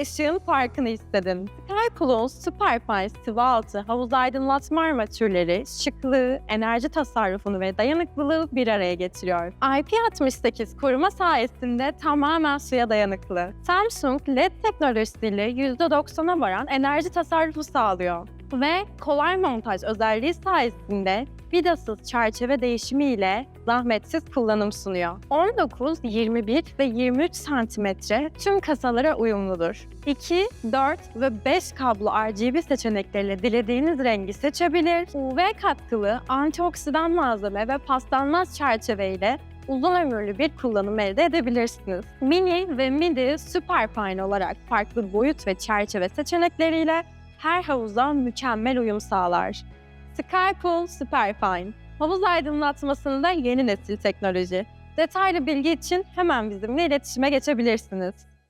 ışığın farkını istedin. Skypool'un Superfine sıvı altı havuz aydınlatma armatürleri şıklığı, enerji tasarrufunu ve dayanıklılığı bir araya getiriyor. IP68 koruma sayesinde tamamen suya dayanıklı. Samsung LED teknolojisiyle %90'a varan enerji tasarrufu sağlıyor. Ve kolay montaj özelliği sayesinde vidasız çerçeve değişimiyle zahmetsiz kullanım sunuyor. 19, 21 ve 23 santimetre tüm kasalara uyumludur. 2, 4 ve 5 kablo RGB seçenekleriyle dilediğiniz rengi seçebilir. UV katkılı antioksidan malzeme ve paslanmaz çerçeve ile uzun ömürlü bir kullanım elde edebilirsiniz. Mini ve Midi Superfine olarak farklı boyut ve çerçeve seçenekleriyle her havuza mükemmel uyum sağlar. Skypool Superfine. Havuz aydınlatmasında yeni nesil teknoloji. Detaylı bilgi için hemen bizimle iletişime geçebilirsiniz.